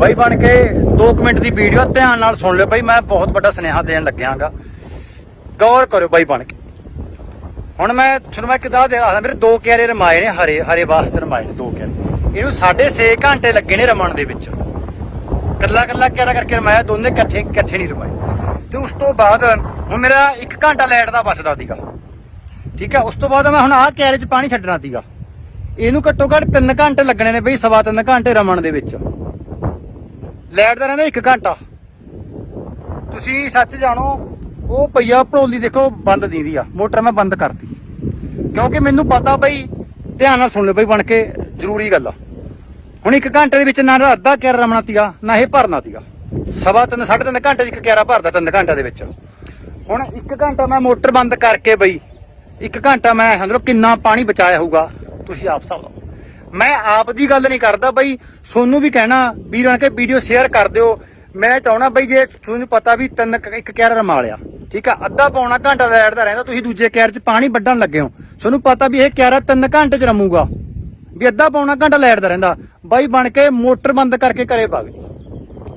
ਬਾਈ ਬਣ ਕੇ 2 ਮਿੰਟ ਦੀ ਵੀਡੀਓ ਧਿਆਨ ਨਾਲ ਸੁਣ ਲਿਓ ਬਾਈ, ਮੈਂ ਬਹੁਤ ਵੱਡਾ ਸੁਨੇਹਾ ਦੇਣ ਲੱਗਿਆਗਾ। ਗੌਰ ਕਰੋ ਬਾਈ ਬਣ ਕੇ। ਹੁਣ ਮੈਂ ਤੁਹਾਨੂੰ ਮੈਂ ਕਿਦਾਂ ਦੇ ਆਦਾ ਮੇਰੇ ਦੋ ਕਿਆਰੇ ਰਮਾਏ ਨੇ, ਹਰੇ ਹਰੇ ਵਾਸਤੇ ਰਮਾਏ ਨੇ ਦੋ ਕਿਆਰੇ। ਇਹਨੂੰ 6.5 ਘੰਟੇ ਲੱਗੇ ਨੇ ਰਮਣ ਦੇ ਵਿੱਚ। ਕੱਲਾ ਕੱਲਾ ਕਿਆਰਾ ਕਰਕੇ ਰਮਾਇਆ, ਦੋਨੇ ਇਕੱਠੇ ਇਕੱਠੇ ਨਹੀਂ ਰਮਾਏ। ਤੇ ਉਸ ਤੋਂ ਬਾਅਦ ਹੁਣ ਮੇਰਾ 1 ਘੰਟਾ ਲਾਈਟ ਦਾ ਬਚਦਾ ਸੀਗਾ। ਠੀਕ ਹੈ ਉਸ ਤੋਂ ਬਾਅਦ ਮੈਂ ਹੁਣ ਆਹ ਕਿਆਰੇ 'ਚ ਪਾਣੀ ਛੱਡਣਾ ਸੀਗਾ। ਇਹਨੂੰ ਘੱਟੋ ਘੱਟ 3 ਘੰਟੇ ਲੱਗਣੇ ਨੇ ਬਈ, ਸਵਾ 3 ਘੰਟੇ ਰਮਣ ਦੇ ਵਿੱਚ। ਲਾਈਟ ਦਾ ਰਹਿੰਦਾ 1 ਘੰਟਾ। ਤੁਸੀਂ ਸੱਚ ਜਾਣੋ, ਉਹ ਪਈਆ ਭੜੋਲੀ ਦੇਖੋ, ਬੰਦ ਦੀਦੀ ਆ। ਮੋਟਰ ਮੈਂ ਬੰਦ ਕਰਤੀ। ਕਿਉਂਕਿ ਮੈਨੂੰ ਪਤਾ ਬਈ, ਧਿਆਨ ਨਾਲ ਸੁਣ ਲਿਓ ਬਈ ਬਣ ਕੇ, ਜ਼ਰੂਰੀ ਗੱਲ ਆ। ਹੁਣ 1 ਘੰਟੇ ਦੇ ਵਿੱਚ ਨਾ ਤਾਂ ਅੱਧਾ ਕਿਆਰਾ ਰਮਣਾ ਤੀਗਾ ਨਾ ਇਹ ਭਰਨਾ ਤੀਗਾ ਸਵਾ ਤਿੰਨ, ਸਾਢੇ ਤਿੰਨ ਘੰਟੇ 'ਚ ਇੱਕ ਕਿਆਰਾ ਭਰਦਾ ਤਿੰਨ ਘੰਟਿਆਂ ਦੇ ਵਿੱਚ। ਹੁਣ 1 ਘੰਟਾ ਮੈਂ ਮੋਟਰ ਬੰਦ ਕਰਕੇ ਬਈ 1 ਘੰਟਾ ਮੈਂ ਸਮਝ ਲਓ ਕਿੰਨਾ ਪਾਣੀ ਬਚਾਇਆ ਹੋਊਗਾ, ਤੁਸੀਂ ਆਪ ਹਿਸਾਬ ਲਾਓ। ਮੈਂ ਆਪ ਦੀ ਗੱਲ ਨਹੀਂ ਕਰਦਾ ਬਈ। ਸੋਨੂੰ ਵੀ ਕਹਿਣਾ ਵੀ ਰਣ ਕੇ ਵੀਡੀਓ ਸ਼ੇਅਰ ਕਰ ਦਿਓ। ਮੈਂ ਚਾਹਣਾ ਬਈ ਜੇ ਤੁਹਾਨੂੰ ਪਤਾ ਵੀ ਤਿੰਨ ਇੱਕ ਕਿਆਰਾ ਰਮਾ ਲਿਆ ਠੀਕ ਆ, ਅੱਧਾ ਪੌਣਾ ਘੰਟਾ ਲੈਟ ਦਾ ਰਹਿੰਦਾ, ਤੁਸੀਂ ਦੂਜੇ ਕਿਆਰੇ 'ਚ ਪਾਣੀ ਵੱਢਣ ਲੱਗੇ ਹੋ। ਤੁਹਾਨੂੰ ਪਤਾ ਵੀ ਇਹ ਕਿਆਰਾ ਤਿੰਨ ਘੰਟੇ 'ਚ ਰਮੂਗਾ। ਵੀ ਅੱਧਾ ਪੌਣਾ ਘੰਟਾ ਲਾਈਟ ਦਾ ਰਹਿੰਦਾ। ਬਾਈ ਬਣ ਕੇ ਮੋਟਰ ਬੰਦ ਕਰਕੇ ਘਰੇ ਭਗ ਜੀ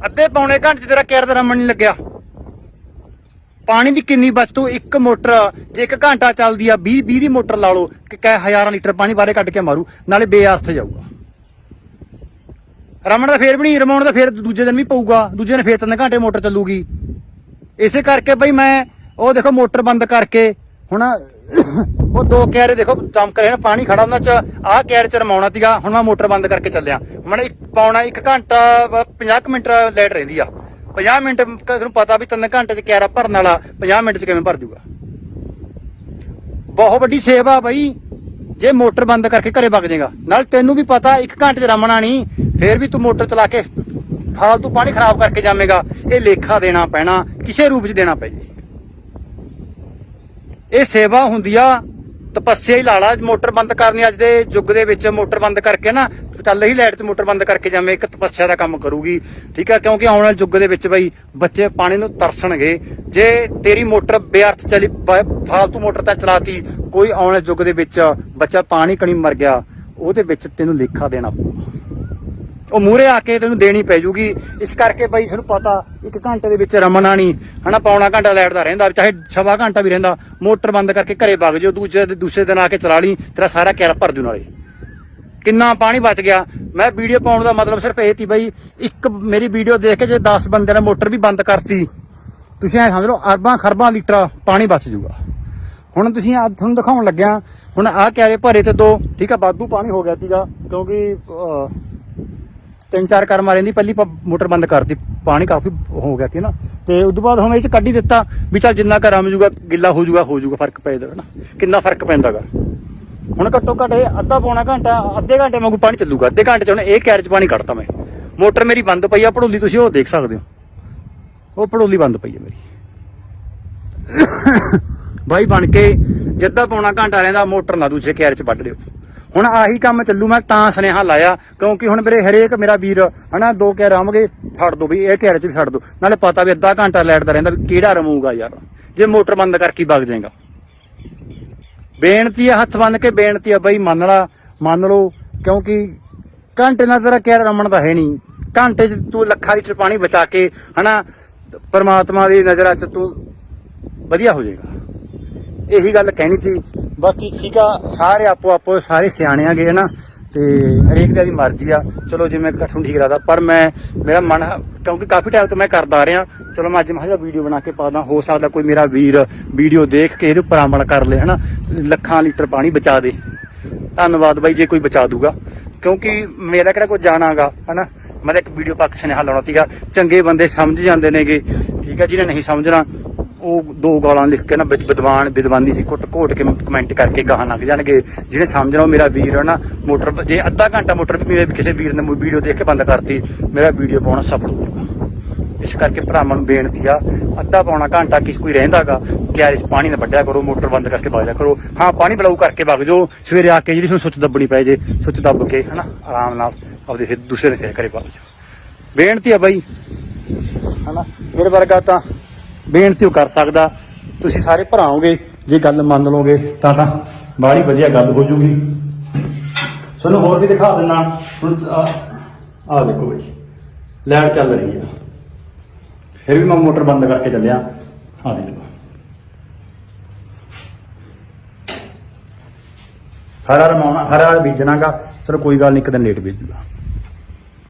ਅੱਧੇ ਪੌਣੇ ਘੰਟੇ 'ਚ ਤੇਰਾ ਕਿਆਰਾ ਦਾ ਰਮਣ ਨਹੀਂ ਲੱਗਿਆ। ਪਾਣੀ ਦੀ ਕਿੰਨੀ ਬਚਤੂ ਇੱਕ ਮੋਟਰ, ਜੇ ਇੱਕ ਘੰਟਾ ਚੱਲਦੀ ਆ 20 20 ਦੀ ਮੋਟਰ ਲਾ ਲਓ, ਕਿ ਕੈ ਹਜ਼ਾਰਾਂ ਲੀਟਰ ਪਾਣੀ ਬਾਰੇ ਕੱਢ ਕੇ ਮਾਰੂ, ਨਾਲੇ ਬੇਅਰਥ ਜਾਊਗਾ। ਰਮਣ ਦਾ ਫੇਰ ਵੀ ਨਹੀਂ, ਰਮਾਉਣ ਦਾ ਫੇਰ ਦੂਜੇ ਦਿਨ ਵੀ ਪਊਗਾ, ਦੂਜੇ ਦਿਨ ਫੇਰ ਤਿੰਨ ਘੰਟੇ ਮੋਟਰ ਚੱਲੂਗੀ। ਇਸੇ ਕਰਕੇ ਬਈ ਮੈਂ, ਉਹ ਦੇਖੋ ਮੋਟਰ ਬੰਦ ਕਰਕੇ, ਹੁਣ ਉਹ ਦੋ ਕਿਆਰੇ ਦੇਖੋ ਚਮਕ ਰਹੇ ਨੇ, ਪਾਣੀ ਖੜਾ ਉਹਨਾਂ ਚ, ਆਹ ਕਿਆਰੇ ਚ ਰਮਾਉਣਾ ਸੀਗਾ, ਹੁਣ ਮੈਂ ਮੋਟਰ ਬੰਦ ਕਰਕੇ ਚੱਲਿਆ। ਮਨ ਇੱਕ ਪਾਉਣਾ ਇੱਕ ਘੰਟਾ 50 ਕੁ ਮਿੰਟ ਲੇਟ ਰਹਿੰਦੀ ਆ। 50 ਮਿੰਟ ਨੂੰ ਪਤਾ ਵੀ ਤਿੰਨ ਘੰਟੇ ਚ ਕਿਆਰਾ ਭਰਨ ਵਾਲਾ 50 ਮਿੰਟ ਚ ਕਿਵੇਂ ਭਰ ਜੂਗਾ? ਬਹੁਤ ਵੱਡੀ ਸੇਵਾ ਬਈ। ਜੇ ਮੋਟਰ ਬੰਦ ਕਰਕੇ ਘਰੇ ਵਗ ਜਾਏਗਾ। ਨਾਲ ਤੈਨੂੰ ਵੀ ਪਤਾ, ਇੱਕ ਘੰਟੇ ਚ ਰਮਣਾ ਨਹੀਂ, ਫੇਰ ਵੀ ਤੂੰ ਮੋਟਰ ਚਲਾ ਕੇ ਫਾਲਤੂ ਪਾਣੀ ਖਰਾਬ ਕਰਕੇ ਜਾਵੇਂਗਾ। ਇਹ ਲੇਖਾ ਦੇਣਾ ਪੈਣਾ, ਕਿਸੇ ਰੂਪ ਚ ਦੇਣਾ ਪੈ ਜੇ। ਇਹ ਸੇਵਾ ਹੁੰਦੀ ਆ ਤਪੱਸਿਆ ਹੀ ਲਾਲਾ ਮੋਟਰ ਬੰਦ ਕਰਨੀ ਅੱਜ ਦੇ ਯੁੱਗ ਦੇ ਵਿੱਚ ਮੋਟਰ ਬੰਦ ਕਰਕੇ ਨਾ, ਚੱਲ ਹੀ ਲਾਈਟ ਤੇ ਮੋਟਰ ਬੰਦ ਕਰਕੇ ਜਾਵੇਂ ਇੱਕ ਤਪੱਸਿਆ ਦਾ ਕੰਮ ਕਰੂਗੀ, ਠੀਕ ਹੈ ਕਿਉਂਕਿ ਆਉਣ ਵਾਲੇ ਯੁੱਗ ਦੇ ਵਿੱਚ ਬਈ ਬੱਚੇ ਪਾਣੀ ਨੂੰ ਤਰਸਣਗੇ। ਜੇ ਤੇਰੀ ਮੋਟਰ ਬੇਅਰਥ ਚਲੀ ਫਾਲਤੂ ਮੋਟਰ ਤਾਂ ਚਲਾਤੀ, ਕੋਈ ਆਉਣ ਵਾਲੇ ਯੁੱਗ ਦੇ ਵਿੱਚ ਬੱਚਾ ਪਾਣੀ ਕਣੀ ਮਰ ਗਿਆ, ਉਹਦੇ ਵਿੱਚ ਤੈਨੂੰ ਲੇਖਾ ਦੇਣਾ ਪਊਗਾ। ਉਹ ਮੂਰੇ ਆ ਕੇ ਤੈਨੂੰ ਦੇਣੀ ਪੈ ਜੂਗੀ। ਇਸ ਕਰਕੇ ਬਈ ਤੁਹਾਨੂੰ ਪਤਾ, ਇੱਕ ਘੰਟੇ ਦੇ ਵਿੱਚ ਰਮਣਾ ਨਹੀਂ ਹਨਾ, ਪੌਣਾ ਘੰਟਾ ਲਾਈਟ ਦਾ ਰਹਿੰਦਾ, ਚਾਹੇ ਸਵਾ ਘੰਟਾ ਵੀ ਰਹਿੰਦਾ, ਮੋਟਰ ਬੰਦ ਕਰਕੇ ਘਰੇ ਵਗ ਜਾਓ ਦੂਜੇ ਦੂਸਰੇ ਦਿਨ ਆ ਕੇ ਚਲਾ ਲਈ, ਤੇਰਾ ਸਾਰਾ ਕਿਆਰਾ ਭਰ ਜੂ ਨਾਲੇ। ਕਿੰਨਾ ਪਾਣੀ ਬਚ ਗਿਆ। ਮੈਂ ਵੀਡੀਓ ਪਾਉਣ ਦਾ ਮਤਲਬ ਸਿਰਫ ਇਹ ਸੀ ਬਈ, ਇੱਕ ਮੇਰੀ ਵੀਡੀਓ ਦੇਖ ਕੇ ਜੇ 10 ਬੰਦੇ ਨੇ ਮੋਟਰ ਵੀ ਬੰਦ ਕਰਤੀ, ਤੁਸੀਂ ਐ ਸਮਝ ਲਓ, ਅਰਬਾਂ ਖਰਬਾਂ ਲੀਟਰ ਪਾਣੀ ਬਚ ਜੂਗਾ। ਹੁਣ ਤੁਸੀਂ ਆ ਤੁਹਾਨੂੰ ਦਿਖਾਉਣ ਲੱਗਿਆ, ਹੁਣ ਆਹ ਕਿਆਰੇ ਭਰੇ ਤੇ ਦੋ, ਠੀਕ ਆ ਬਾਦੂ ਪਾਣੀ ਹੋ ਗਿਆ ਸੀਗਾ, ਕਿਉਂਕਿ ਤਿੰਨ ਚਾਰ ਕਰ ਮਾਰੇ ਦੀ, ਪਹਿਲੀ ਮੋਟਰ ਬੰਦ ਕਰਤੀ, ਪਾਣੀ ਕਾਫੀ ਹੋ ਗਿਆ ਸੀ ਨਾ। ਤੇ ਉਸ ਤੋਂ ਬਾਅਦ ਹੁਣ ਇਹ ਚ ਕੱਢੀ ਦਿੱਤਾ ਵੀ ਚੱਲ ਜਿੰਨਾ ਘਰ ਆਮ ਜੂਗਾ, ਗਿੱਲਾ ਹੋ ਜੂਗਾ ਹੋ ਜੂਗਾ, ਫ਼ਰਕ ਪੈ ਜਾਊਗਾ ਨਾ ਕਿੰਨਾ ਫ਼ਰਕ ਪੈਂਦਾਗਾ। ਹੁਣ ਘੱਟੋ ਘੱਟ ਇਹ ਅੱਧਾ ਪੌਣਾ ਘੰਟਾ, ਅੱਧੇ ਘੰਟੇ ਵਾਂਗੂ ਪਾਣੀ ਚੱਲੂਗਾ। ਅੱਧੇ ਘੰਟੇ ਚ ਹੁਣ ਇਹ ਕੈਰਜ ਪਾਣੀ ਕੱਢਤਾ ਮੈਂ। ਮੋਟਰ ਮੇਰੀ ਬੰਦ ਪਈ ਆ ਪੜੋਲੀ ਤੁਸੀਂ ਉਹ ਦੇਖ ਸਕਦੇ ਹੋ। ਉਹ ਪੜੋਲੀ ਬੰਦ ਪਈ ਹੈ ਮੇਰੀ। ਬਾਈ ਬਣ ਕੇ ਜਿੱਦਾਂ ਪੌਣਾ ਘੰਟਾ ਰਹਿੰਦਾ, ਮੋਟਰ ਨਾ ਦੂਜੇ ਕੈਰ ਚ ਵੱਢ ਲਿਓ। ਹੁਣ ਆਹੀ ਕੰਮ ਚੱਲੂ, ਮੈਂ ਤਾਂ ਸੁਨੇਹਾ ਲਾਇਆ, ਕਿਉਂਕਿ ਹੁਣ ਮੇਰੇ ਹਰੇਕ ਮੇਰਾ ਵੀਰ, ਹਨਾ, ਦੋ ਕੈਰ ਆਵਗੇ ਛੱਡ ਦੋ ਵੀ ਇਹ ਕੈਰ ਚ ਵੀ ਛੱਡ ਦੋ। ਨਾਲੇ ਪਤਾ ਵੀ ਅੱਧਾ ਘੰਟਾ ਲਾਈਟ ਦਾ ਰਹਿੰਦਾ ਵੀ ਕਿਹੜਾ ਰਮੂਗਾ ਯਾਰ। ਜੇ ਮੋਟਰ ਬੰਦ ਕਰਕੇ ਵਗ ਜਾਏਗਾ। ਬੇਨਤੀ ਆ, ਹੱਥ ਬੰਨ ਕੇ ਬੇਨਤੀ ਆ, ਬਈ ਮੰਨ ਲਾ, ਮੰਨ ਲਓ, ਕਿਉਂਕਿ ਘੰਟੇ ਨਾਲ ਤੇਰਾ ਕਿਹੜਾ ਰਮਣ ਦਾ ਹੈ ਨਹੀਂ। ਘੰਟੇ 'ਚ ਤੂੰ ਲੱਖਾਂ ਲੀਟਰ ਪਾਣੀ ਬਚਾ ਕੇ, ਹਨਾ, ਪਰਮਾਤਮਾ ਦੀ ਨਜ਼ਰਾਂ 'ਚ ਤੂੰ ਵਧੀਆ ਹੋ ਜਾਏਗਾ। ਇਹੀ ਗੱਲ ਕਹਿਣੀ ਸੀ। ਬਾਕੀ ਠੀਕ ਆ, ਸਾਰੇ ਆਪੋ ਆਪੋ, ਸਾਰੇ ਸਿਆਣੇ ਆਗੇ ਨਾ ਤੇ ਹਰੇਕ ਦੀ ਮਰਜ਼ੀ ਆ। ਚਲੋ ਜਿਵੇਂ ਕਠੂ ਠੀਕ ਲੱਗਦਾ ਪਰ ਮੈਂ, ਮੇਰਾ ਮਨ ਕਿਉਂਕਿ ਕਾਫੀ ਟਾਈਮ ਤੋਂ ਮੈਂ ਕਰਦਾ ਆ ਰਿਹਾ। ਚਲੋ ਮੈਂ ਅੱਜ ਮੈਂ ਕਿਹਾ ਵੀਡੀਓ ਬਣਾ ਕੇ ਪਾਦਾ ਹੋ ਸਕਦਾ ਕੋਈ ਮੇਰਾ ਵੀਰ ਵੀਡੀਓ ਦੇਖ ਕੇ ਇਹਦੇ ਉੱਪਰ ਅਮਲ ਕਰ ਲੇ ਹਨਾ, ਲੱਖਾਂ ਲੀਟਰ ਪਾਣੀ ਬਚਾ ਦੇ। ਧੰਨਵਾਦ ਬਾਈ, ਜੇ ਕੋਈ ਬਚਾ ਦੂਗਾ। ਕਿਉਂਕਿ ਮੇਰਾ ਕਿਹੜਾ ਕੋਈ ਜਾਣਾਗਾ ਹਨਾ? ਮੈਂ ਤਾਂ ਇੱਕ ਵੀਡੀਓ ਪੱਕ ਸੁਨੇਹਾ ਲਾਉਣਾ ਸੀਗਾ, ਚੰਗੇ ਬੰਦੇ ਸਮਝ ਜਾਂਦੇ ਨੇਗੇ, ਠੀਕ ਆ, ਜਿਹਨੇ ਨਹੀਂ ਸਮਝਣਾ ਉਹ ਦੋ ਗਾਲਾਂ ਲਿਖ ਕੇ ਨਾ ਵਿੱਚ ਵਿਦਵਾਨ ਵਿਦਵਾਨੀ ਸੀ ਕੁੱਟ ਘੋਟ ਕੇ ਕਮੈਂਟ ਕਰਕੇ ਗਾਹਾਂ ਲੱਗ ਜਾਣਗੇ। ਜਿਹੜੇ ਸਮਝਣਾ ਉਹ ਮੇਰਾ ਵੀਰ ਹੈ ਨਾ, ਮੋਟਰ ਜੇ ਅੱਧਾ ਘੰਟਾ ਮੋਟਰ ਵੀ ਮੇਰੇ ਕਿਸੇ ਵੀਰ ਨੇ ਵੀਡੀਓ ਦੇਖ ਕੇ ਬੰਦ ਕਰਤੀ, ਮੇਰਾ ਵੀਡੀਓ ਪਾਉਣਾ ਸਫਲ ਹੋਊਗਾ ਇਸ ਕਰਕੇ ਭਰਾਵਾਂ ਨੂੰ ਬੇਨਤੀ ਆ, ਅੱਧਾ ਪੌਣਾ ਘੰਟਾ ਕਿਸ ਕੋਈ ਰਹਿੰਦਾਗਾ ਕਿਆਰੇ 'ਚ ਪਾਣੀ ਨਾ ਵੱਢਿਆ ਕਰੋ, ਮੋਟਰ ਬੰਦ ਕਰਕੇ ਵਗ ਕਰੋ। ਹਾਂ, ਪਾਣੀ ਬਲਾਉ ਕਰਕੇ ਵਗ ਜਾਓ, ਸਵੇਰੇ ਆ ਕੇ ਜਿਹੜੀ ਤੁਹਾਨੂੰ ਸੁੱਚ ਦੱਬਣੀ ਪੈ ਜੇ, ਸੁੱਚ ਦੱਬ ਕੇ, ਹਨਾ, ਆਰਾਮ ਨਾਲ ਆਪਦੇ ਫਿਰ ਦੂਸਰੇ ਦੇ ਫੇਰ ਕਰੇ ਵਗ ਜਾਓ। ਬੇਨਤੀ ਆ ਬਾਈ, ਹਨਾ, ਮੇਰੇ ਵਰਗਾ ਤਾਂ ਬੇਨਤੀ ਉਹ ਕਰ ਸਕਦਾ। ਤੁਸੀਂ ਸਾਰੇ ਭਰਾਓਗੇ ਜੇ ਗੱਲ ਮੰਨ ਲਓਗੇ, ਤਾਂ ਤਾਂ ਬਾਹਲੀ ਵਧੀਆ ਗੱਲ ਹੋ ਜੂਗੀ। ਤੁਹਾਨੂੰ ਹੋਰ ਵੀ ਦਿਖਾ ਦਿੰਨਾ। ਹੁਣ ਆ ਆਹ ਦੇਖੋ ਬਾਈ, ਲਾਈਟ ਚੱਲ ਰਹੀ ਆ। ਫਿਰ ਵੀ ਮੈਂ ਮੋਟਰ ਬੰਦ ਕਰਕੇ ਚੱਲਿਆ। ਆ ਦੇਖ। ਲਓ ਹਰਾ ਰਮਾਉਣਾ ਹਰਾ ਬੀਜਣਾਗਾ, ਚਲੋ ਕੋਈ ਗੱਲ ਨਹੀਂ ਇੱਕ ਦਿਨ ਲੇਟ ਬੀਜੂਗਾ।